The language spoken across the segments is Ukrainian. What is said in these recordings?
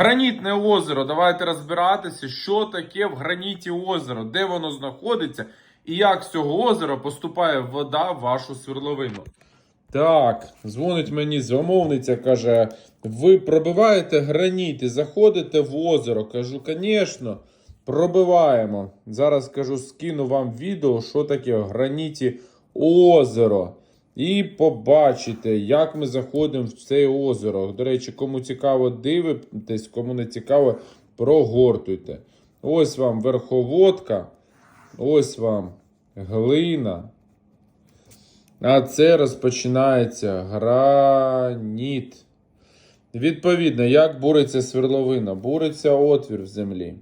Гранітне озеро. Давайте розбиратися, що таке в граніті озеро, де воно знаходиться і як з цього озера поступає вода в вашу свердловину. Так, дзвонить мені замовниця, каже: ви пробиваєте граніт і заходите в озеро. Кажу, звісно, пробиваємо. Зараз кажу, скину вам відео, що таке в граніті озеро. І побачите, як ми заходимо в це озеро. До речі, кому цікаво дивитесь, кому не цікаво, прогортуйте. Ось вам верховодка, ось вам глина. А це розпочинається граніт. Відповідно, як буриться свердловина? Буриться отвір в землі.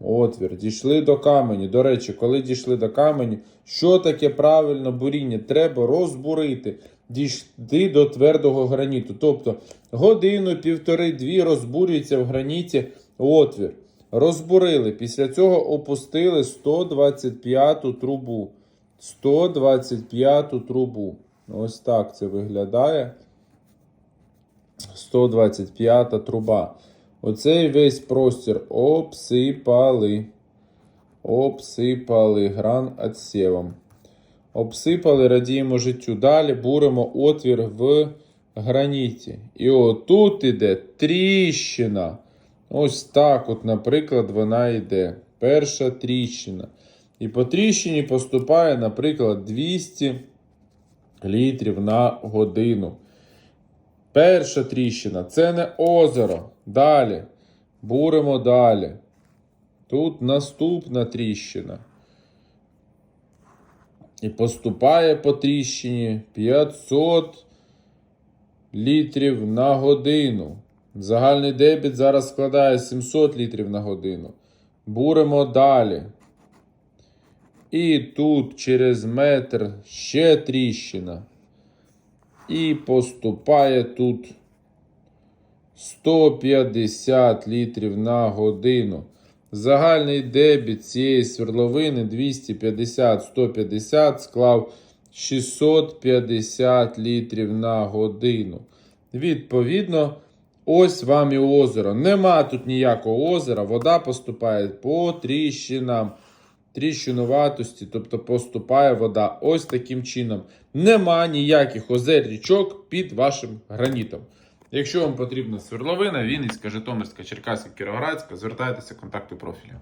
Отвір. Дійшли до камені. До речі, коли дійшли до камені, що таке правильно буріння? Треба розбурити, дійти до твердого граніту. Тобто годину, півтори-дві розбурюється в граніті отвір. Розбурили. Після цього опустили 125 трубу. 125 трубу. Ось так це виглядає. 125 труба. Оцей весь простір обсипали. Обсипали гран отсевом. Обсипали, радіємо життю. Далі буримо отвір в граніті. І отут іде тріщина. Ось так, от, наприклад, вона йде. Перша тріщина. І по тріщині поступає, наприклад, 200 літрів на годину. Перша тріщина це не озеро. Далі. Буримо далі. Тут наступна тріщина. І поступає по тріщині 500 літрів на годину. Загальний дебіт зараз складає 700 літрів на годину. Буримо далі. І тут через метр ще тріщина. І поступає тут 150 літрів на годину. Загальний дебіт цієї свердловини 250-150 склав 650 літрів на годину. Відповідно, ось вам і озеро. Нема тут ніякого озера, вода поступає по тріщинам тріщинуватості, тобто поступає вода ось таким чином. Нема ніяких озер річок під вашим гранітом. Якщо вам потрібна свердловина, Вінницька, Житомирська, Черкаська, Кіровоградська, звертайтеся контакти профілю.